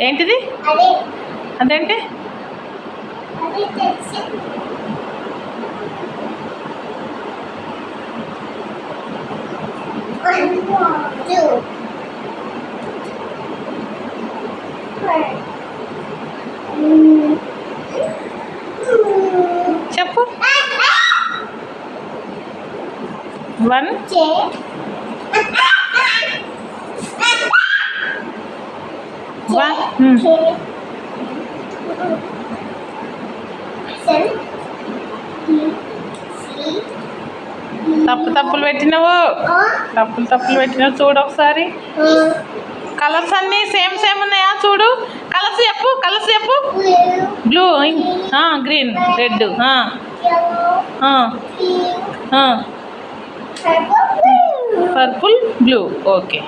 ఏంటిది? అదే. అదేంటి. చెప్పు. వన్ తప్పు తప్పులు పెట్టినావు. తప్పులు తప్పులు పెట్టినావు చూడు ఒకసారి. కలర్స్ అన్నీ సేమ్ సేమ్ ఉన్నాయా చూడు? కలర్స్ చెప్పు కలర్స్ చెప్పు. Blue green red. Purple blue okay